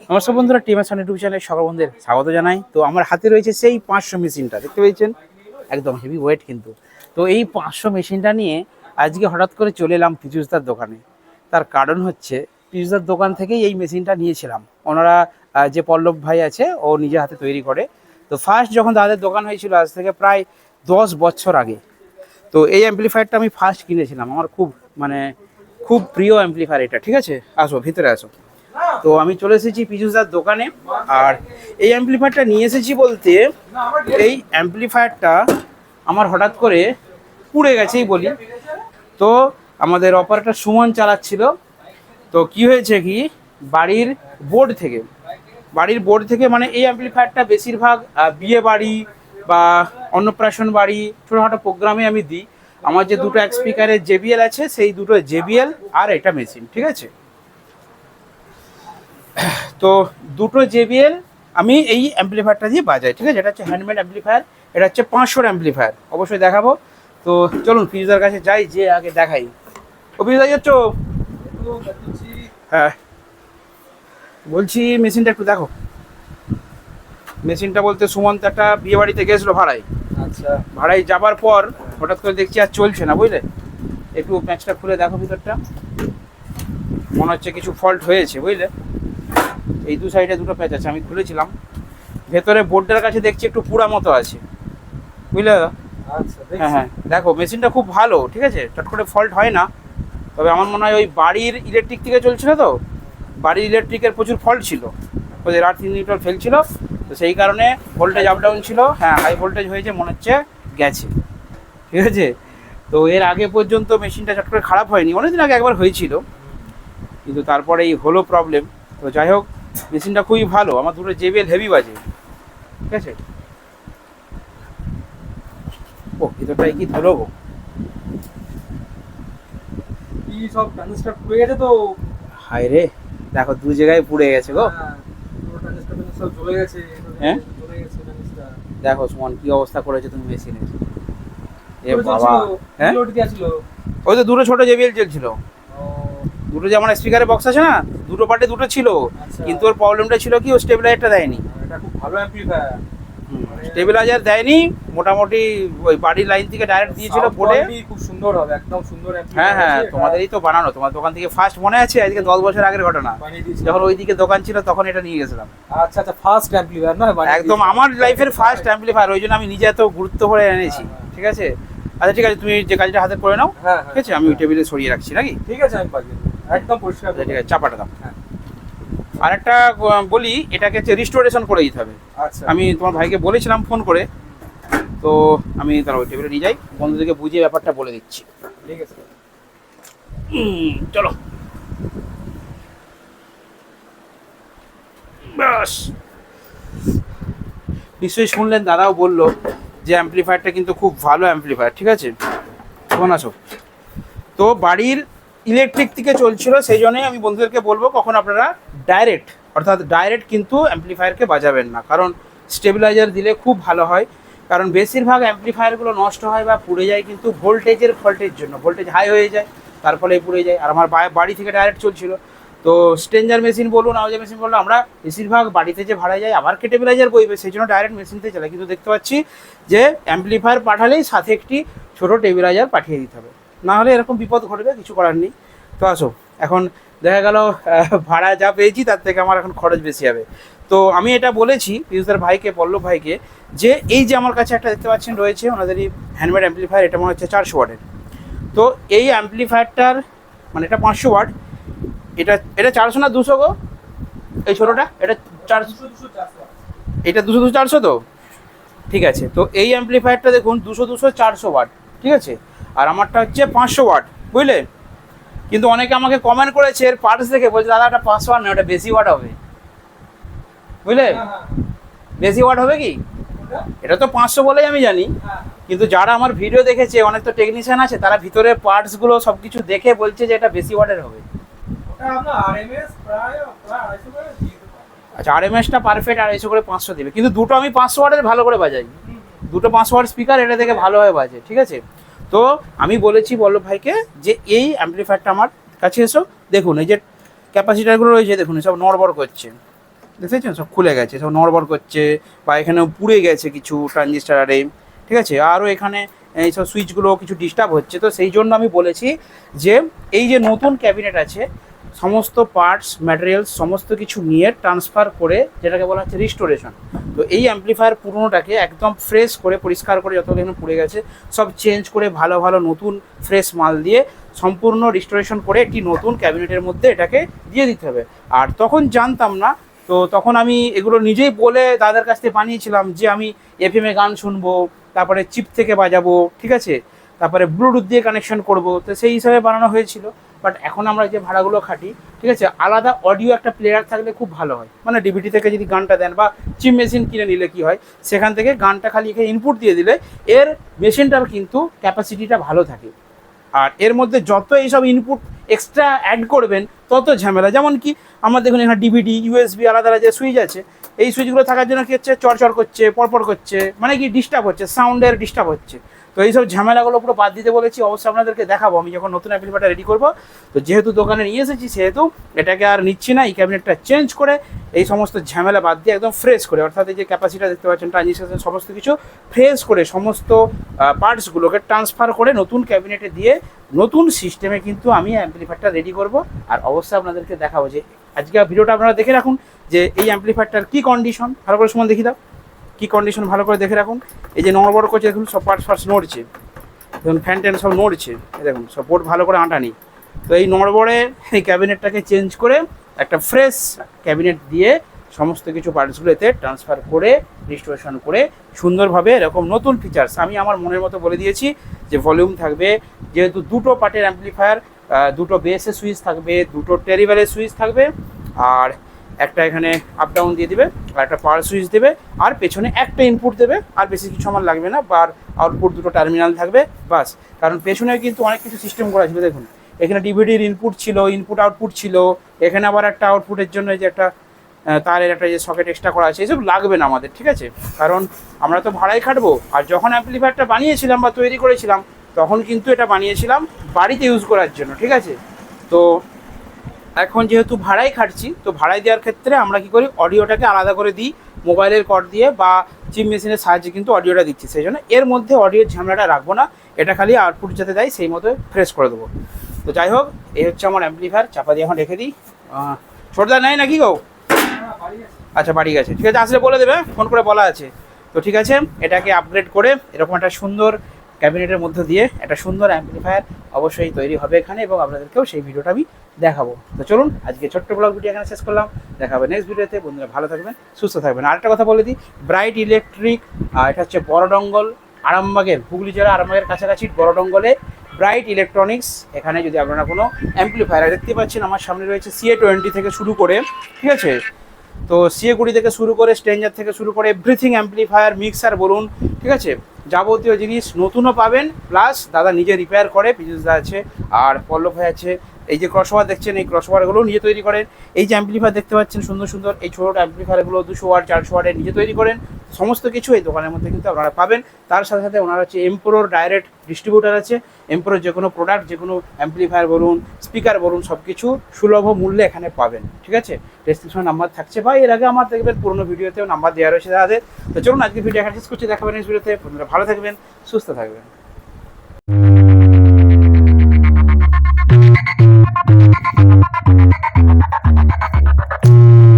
নমস্কার বন্ধুরা টিম সান ইউটিউব চ্যানেলে সকল বন্ধুদের স্বাগত জানাই। তো আমার হাতে রয়েছে সেই পাঁচশো মেশিনটা, দেখতে পেয়েছেন? একদম হেভি ওয়েট কিন্তু। তো এই পাঁচশো মেশিনটা নিয়ে আজকে হঠাৎ করে চলে এলাম পিজুসদার দোকানে। তার কারণ হচ্ছে পিজুসদার দোকান থেকেই এই মেশিনটা নিয়েছিলাম। ওনারা যে পল্লব ভাই আছে, ও নিজে হাতে তৈরি করে। তো ফার্স্ট যখন দাদাদের দোকান হয়েছিল, আজ থেকে প্রায় দশ বছর আগে। তো এই অ্যাম্পলিফায়ারটা আমি ফার্স্ট কিনেছিলাম। আমার খুব মানে খুব প্রিয় অ্যাম্পলিফায়ার এটা, ঠিক আছে? আসো, ভিতরে আসো। তো আমি চলে এসেছি পিজুসদার দোকানে। আর এই অ্যাম্পলিফায়ারটা নিয়ে এসেছি বলতে এই অ্যাম্পলিফায়ারটা আমার হঠাৎ করে পুড়ে গেছেই বলি। তো আমাদের অপারেটর সুমন চালাচ্ছিল। তো কি হয়েছে কি বাড়ির বোর্ড থেকে বাড়ির বোর্ড থেকে মানে এই অ্যাম্পলিফায়ারটা বেশিরভাগ বিয়ে বাড়ি বা অন্নপ্রাশন বাড়ি ছোটোখাটো প্রোগ্রামে আমি দিই। আমার যে দুটো এক স্পিকারের জেবিএল আছে সেই দুটো জেবিএল আর এটা মেশিন ঠিক আছে? তো দুটো জেবিএল আমি এই অ্যাম্পলিফায়ারটা দিয়ে বাজাই ঠিক আছে? এটা হচ্ছে হ্যান্ডমেড অ্যাম্পলিফায়ার এটা হচ্ছে পাঁচশোর অ্যাম্পলিফায়ার অবশ্যই দেখাবো। তো চলুন ফিউজার কাছে যাই যে আগে দেখাই। ও ফিউজার যাচ্ছ হ্যাঁ। বলছি মেশিনটা একটু দেখো। মেশিনটা বলতে সুমন্ত একটা বিয়ে বাড়িতে গেছিল ভাড়ায়। আচ্ছা। ভাড়ায় যাবার পর হঠাৎ করে দেখছি আর চলছে না বুঝলে? একটু প্যাঁচটা খুলে দেখো ভিতরটা। মনে হচ্ছে কিছু ফল্ট হয়েছে বুঝলে? এই দু সাইডে দুটো প্যাচ আছে আমি খুলেছিলাম। ভেতরে বোর্ডের কাছে দেখছি একটু পুরা মতো আছে। বুঝলে দাদা? আচ্ছা হ্যাঁ হ্যাঁ। দেখো মেশিনটা খুব ভালো ঠিক আছে? চট করে ফল্ট হয় না। তবে আমার মনে হয় ওই বাড়ির ইলেকট্রিক থেকে চলছিল তো? বাড়ির ইলেকট্রিকের প্রচুর ফল্ট ছিল। ওদের আট তিন লিটার ফেল ছিল। তো সেই কারণে ভোল্টেজ আপ ডাউন ছিল। হ্যাঁ হাই ভোল্টেজ হয়েছে মনে হচ্ছে গেছে। ঠিক আছে? তো এর আগে পর্যন্ত মেশিনটা চট করে খারাপ হয়নি। অনেকদিন আগে একবার হয়েছিল। কিন্তু তারপরে এই হলো প্রবলেম তো যাই হোক মেশিনটা খুবই ভালো আমার দুটো জেবিএল হেভি বাজে ঠিক আছে? ও ভিতরটাই কি ধরো গো? কি সব ট্রানজিস্টার পুড়ে গেছে তো? হায় রে দেখো দু জায়গায় পুড়ে গেছে গো। হ্যাঁ, সব জ্বলে গেছে হ্যাঁ? জ্বলে গেছে দেখো সুমন কি অবস্থা করেছে তুমি মেশিনে? এ বাবা হ্যাঁ? ওই তো দুটো ছোট জেবিএল চলছিল ও, দুটো যেমন স্পিকারের বক্স আছে না দুটো পার্টে দুটো ছিল। আচ্ছা। কিন্তু ওর প্রবলেমটা ছিল কি ও স্টেবিলাইজারটা দেয়নি। এটা খুব ভালো অ্যাম্পলিফায়ার স্টেবিলাইজার দেয়নি মোটামুটি ওই বাড়ির লাইন থেকে ডাইরেক্ট দিয়েছিল বোর্ডে খুব সুন্দর হবে একদম সুন্দর হ্যাঁ হ্যাঁ তোমাদেরই তো বানানো তোমার দোকান থেকে ফার্স্ট মনে আছে আজকে দশ বছর আগের ঘটনা। যখন ওইদিকে দোকান ছিল তখন এটা নিয়ে গেছিলাম। আচ্ছা আচ্ছা ফার্স্ট অ্যাম্পলিফায়ার না একদম আমার লাইফের ফার্স্ট অ্যাম্পলিফায়ার ওই জন্য আমি নিজে এত গুরুত্ব করে এনেছি ঠিক আছে? আচ্ছা ঠিক আছে তুমি যে কাজটা হাতে করে নাও হ্যাঁ ঠিক আছে? আমি ওই টেবিলে সরিয়ে রাখছি নাকি? ঠিক আছে আমি। একদম পরিষ্কার আচ্ছা ঠিক আছে চাপাটা দাও। আর একটা বলি এটাকে হচ্ছে রিস্টোরেশন করে দিতে হবে। আচ্ছা। আমি তোমার ভাইকে বলেছিলাম ফোন করে। তো আমি তার ওই টেবিলে নিয়ে যাই। বন্ধুদেরকে বুঝিয়ে ব্যাপারটা বলে দিচ্ছি। ঠিক আছে। চলো। নিশ্চয়ই শুনলেন দাদাও বলল যে অ্যাম্পলিফায়ারটা কিন্তু খুব ভালো অ্যাম্পলিফায়ার ঠিক আছে? শোন আসো। তো বাড়ির ইলেকট্রিক থেকে চলছিল সেই জন্যই আমি বন্ধুদেরকে বলব কখন আপনারা ডাইরেক্ট অর্থাৎ ডাইরেক্ট কিন্তু অ্যাম্পলিফায়ারকে বাজাবেন না। কারণ স্টেবিলাইজার দিলে খুব ভালো হয়। কারণ বেশিরভাগ অ্যাম্পলিফায়ারগুলো নষ্ট হয় বা পুড়ে যায় কিন্তু ভোল্টেজের ফল্টের জন্য। ভোল্টেজ হাই হয়ে যায় তার ফলে পুড়ে যায়। আর আমার বাড়ি থেকে ডাইরেক্ট চলছিল। তো স্টেঞ্জার মেশিন বলুন, আওয়াজের মেশিন বলুন, আমরা বেশিরভাগ বাড়িতে যে ভাড়া যায়, আবার কেটেবিলাইজার বইবে, সেই জন্য ডাইরেক্ট মেশিনতে চালাই। কিন্তু দেখতে পাচ্ছি যে অ্যাম্পলিফায়ার পাঠালেই সাথে একটি ছোটো টেবিলাইজার পাঠিয়ে দিতে হবে। না হলে এরকম বিপদ ঘটবে, কিছু করার নেই। তো আসো, এখন দেখা গেল ভাড়া যা পেয়েছি তার থেকে আমার এখন খরচ বেশি হবে। তো আমি এটা বলেছি পিউষদার ভাইকে, পল্লব ভাইকে, যে এই যে আমার কাছে একটা দেখতে পাচ্ছেন রয়েছে ওনাদেরই হ্যান্ডমেড অ্যাম্পলিফায়ার এটা মনে হচ্ছে চারশো ওয়াটের। তো এই অ্যাম্পলিফায়ারটার মানে এটা পাঁচশো ওয়াট, এটা এটা চারশো না দুশো গো? এই ছোটোটা, এটা চারশো এটা দুশো দুশো চারশো তো? ঠিক আছে, তো এই অ্যাম্পলিফায়ারটা দেখুন, দুশো দুশো চারশো ওয়াট, ঠিক আছে? আর আমারটা হচ্ছে পাঁচশো ওয়াট, বুঝলে? কিন্তু অনেকে আমাকে কমেন্ট করেছে এর পার্টস দেখে বলছে দাদা এটা পাঁচশো ওয়াট না ওটা বেশি ওয়াট হবে। বুঝলে? হ্যাঁ হ্যাঁ। বেশি ওয়াট হবে কি? এটা তো পাঁচশো বলেই আমি জানি। হ্যাঁ। কিন্তু যারা আমার ভিডিও দেখেছে অনেক তো টেকনিশিয়ান আছে তারা ভিতরে পার্টসগুলো সব কিছু দেখে বলছে যে এটা বেশি ওয়াটের হবে। আচ্ছা আর এমএসটা পারফেক্ট আড়াইশো করে পাঁচশো দেবে। কিন্তু দুটো আমি পাঁচশো ওয়াটের ভালো করে বাজাই। দুটো পাঁচশো ওয়াট স্পিকার এটা থেকে ভালোভাবে বাজে ঠিক আছে? তো আমি বলেছি বল্লভ ভাইকে যে এই অ্যাম্পলিফায়ারটা আমার কাছে এসো। দেখুন, এই যে ক্যাপাসিটারগুলো রয়েছে, দেখুন, সব নড়বড় করছে। দেখেছেন? সব খুলে গেছে, সব নড়বড় করছে, বা এখানেও পুড়ে গেছে কিছু ট্রানজিস্টার ঠিক আছে? আরও এখানে এইসব সুইচগুলো কিছু ডিস্টার্ব হচ্ছে। তো সেই জন্য আমি বলেছি যে, এই যে নতুন ক্যাবিনেট আছে সমস্ত পার্টস ম্যাটেরিয়ালস সমস্ত কিছু নিয়ে ট্রান্সফার করে যেটাকে বলা হচ্ছে রিস্টোরেশন তো এই অ্যাম্পলিফায়ার পুরোনোটাকে একদম ফ্রেশ করে, পরিষ্কার করে যত এখানে পুড়ে গেছে, সব চেঞ্জ করে ভালো ভালো নতুন ফ্রেশ মাল দিয়ে সম্পূর্ণ রিস্টোরেশন করে একটি নতুন ক্যাবিনেটের মধ্যে এটাকে দিয়ে দিতে হবে। আর তখন জানতাম না, তো তখন আমি এগুলো নিজেই বলে দাদার কাছ থেকে বানিয়েছিলাম যে আমি এফএমে গান শুনব, তারপরে চিপ থেকে বাজাবো, ঠিক আছে? তারপরে ব্লুটুথ দিয়ে কানেকশন করব, তো সেই হিসাবে বানানো হয়েছিল। বাট এখন আমরা যে ভাড়াগুলো খাটি, ঠিক আছে? আলাদা অডিও একটা প্লেয়ার থাকলে খুব ভালো হয়। মানে ডিভিডি থেকে যদি গানটা দেন বা চিপ মেশিন কিনে নিলে কি হয়? সেখান থেকে গানটা খালি এখানে ইনপুট দিয়ে দিলে এর মেশিনটার কিন্তু ক্যাপাসিটিটা ভালো থাকে। আর এর মধ্যে যত এইসব ইনপুট এক্সট্রা অ্যাড করবেন, তত ঝামেলা। যেমন কি, আমার দেখুন এখানে ডিভিডি ইউএসবি আলাদা আলাদা যে সুইচ আছে, এই সুইচগুলো থাকার জন্য কি হচ্ছে? চড়চড় করছে, পরপর করছে মানে কি ডিস্টার্ব হচ্ছে? সাউন্ডের ডিস্টার্ব হচ্ছে। তো এইসব ঝামেলাগুলো পুরো বাদ দিতে বলেছি, অবশ্যই আপনাদেরকে দেখাবো। আমি যখন নতুন অ্যাপ্লিকেশনটা রেডি করব, তো যেহেতু দোকানে নিয়ে এসেছি, সেহেতু এটাকে আর নিচ্ছি না, এই ক্যাবিনেটটা চেঞ্জ করে এই সমস্ত ঝামেলা বাদ দিয়ে একদম ফ্রেশ করে, অর্থাৎ এই যে ক্যাপাসিটা দেখতে পাচ্ছেন ট্রানজিস্টার সমস্ত কিছু ফ্রেশ করে সমস্ত পার্টসগুলোকে ট্রান্সফার করে নতুন ক্যাবিনেটে দিয়ে নতুন সিস্টেমে কিন্তু আমি অ্যাম্পলিফায়ারটা রেডি করব। আর অবশ্যই আপনাদেরকে দেখাবো যে, আজকে ভিডিওটা আপনারা দেখে রাখুন যে এই অ্যাম্পলিফায়ারটার কী কন্ডিশন ভালো করে সমান দেখি দাও। কী কন্ডিশন ভালো করে দেখে রাখুন? এই যে নড়বড় করছে, দেখুন, সব পার্টস ফার্টস নড়ছে। দেখুন ফ্যান ট্যান সব নড়ছে। দেখুন, সব বোর্ড ভালো করে আটা নেই। তো এই নড়বড়ে এই ক্যাবিনেটটাকে চেঞ্জ করে একটা ফ্রেশ ক্যাবিনেট দিয়ে সমস্ত কিছু পার্টসগুলো এতে ট্রান্সফার করে রিস্টোরেশন করে সুন্দরভাবে এরকম নতুন ফিচার্স আমি আমার মনের মতো বলে দিয়েছি যে ভলিউম থাকবে, যেহেতু দুটো পার্টের অ্যাম্পলিফায়ার দুটো বেসের সুইচ থাকবে, দুটো টেরিবেলের সুইচ থাকবে, আর একটা এখানে আপ ডাউন দিয়ে দেবে, আর একটা পাওয়ার সুইচ দেবে, আর পেছনে একটা ইনপুট দেবে, আর বেশি কিছু আমার লাগবে না বা আউটপুট দুটো টার্মিনাল থাকবে, বাস। কারণ পেছনে কিন্তু অনেক কিছু সিস্টেম করা ছিল দেখুন। এখানে ডিভিডির ইনপুট ছিল ইনপুট আউটপুট ছিল, এখানে আবার একটা আউটপুটের জন্য যে একটা তারের একটা যে সকেট এক্সট্রা করা আছে, এসব লাগবে না আমাদের, ঠিক আছে? কারণ আমরা তো ভাড়াই খাটবো, আর যখন অ্যাম্পলিফায়ারটা বানিয়েছিলাম বা তৈরি করেছিলাম, তখন কিন্তু এটা বানিয়েছিলাম বাড়িতে ইউজ করার জন্য, ঠিক আছে? তো এখন যেহেতু ভাড়াই খাটছি, তো ভাড়াই দেওয়ার ক্ষেত্রে আমরা কি করি, অডিওটাকে আলাদা করে দিই, মোবাইলের কর্ড দিয়ে বা চিপ মেশিনের সাহায্যে কিন্তু অডিওটা দিচ্ছি। সেই জন্য এর মধ্যে অডিওর ঝামেলাটা রাখব না, এটা খালি আউটপুট যাতে দেয়, সেই মতো ফ্রেশ করে দেবো। তো যাই হোক, এই হচ্ছে আমার অ্যাম্পলিফায়ার চাপা দিয়ে এখন রেখে দিই। ছোটদা নেই নাকি গো? আচ্ছা বাড়ি গেছে। ঠিক আছে, আসলে বলে দেবে, ফোন করে বলা আছে। তো ঠিক আছে, এটাকে আপগ্রেড করে এরকম একটা সুন্দর ক্যাবিনেটের মধ্যে দিয়ে একটা সুন্দর অ্যাম্পলিফায়ার অবশ্যই তৈরি হবে এখানে এবং আপনাদেরকেও সেই ভিডিওটা আমি দেখাবো। তো চলুন, আজকে ছোট্ট ব্লগ ভিডিও এখানে শেষ করলাম। দেখাবে নেক্সট ভিডিওতে বন্ধুরা ভালো থাকবেন, সুস্থ থাকবেন। আরেকটা কথা বলে দিই ব্রাইট ইলেকট্রিক এটা হচ্ছে বড়ডঙ্গল আরামবাগের হুগলি জেলা আরামবাগের কাছাকাছি বড়ডঙ্গলে ব্রাইট ইলেকট্রনিক্স এখানে যদি আপনারা কোনো অ্যাম্পলিফায়ার দেখতে পাচ্ছেন, আমার সামনে রয়েছে সিএ টোয়েন্টি থেকে শুরু করে, ঠিক আছে? তো সিএ কুড়ি থেকে শুরু করে স্ট্রেঞ্জার থেকে শুরু করে এভরিথিং অ্যাম্পলিফায়ার মিক্সার বলুন, ঠিক আছে? যাবতীয় জিনিস নতুনও পাবেন প্লাস দাদা নিজে রিপেয়ার করে দা আছে, আর পল্লব ভাই আছে এই যে ক্রসওয়ার দেখছেন, এই ক্রসওয়ারগুলো নিজে তৈরি করেন। এই যে অ্যাম্পলিফায়ার দেখতে পাচ্ছেন, সুন্দর সুন্দর এই ছোটো অ্যাম্পলিফায়ারগুলো দুশো ওয়াট চারশো ওয়াটের নিজে তৈরি করেন। সমস্ত কিছু এই দোকানের মধ্যে কিন্তু আপনারা পাবেন। তার সাথে সাথে ওনার হচ্ছে এমপ্রোর ডাইরেক্ট ডিস্ট্রিবিউটার আছে। এমপ্রোর যে কোনো প্রোডাক্ট যে কোনো অ্যাম্পলিফায়ার বলুন স্পিকার বলুন সব কিছু সুলভ মূল্যে এখানে পাবেন। ঠিক আছে? ডেসক্রিপশন নাম্বার থাকছে বা এর আগে আমার দেখবেন, পুরোনো ভিডিওতেও নাম্বার দেওয়া রয়েছে দাদাদের তো চলুন আজকে ভিডিও এখানে শেষ করছি। দেখাবেন এই ভিডিওতে ভালো থাকবেন, সুস্থ থাকবেন। Thank you.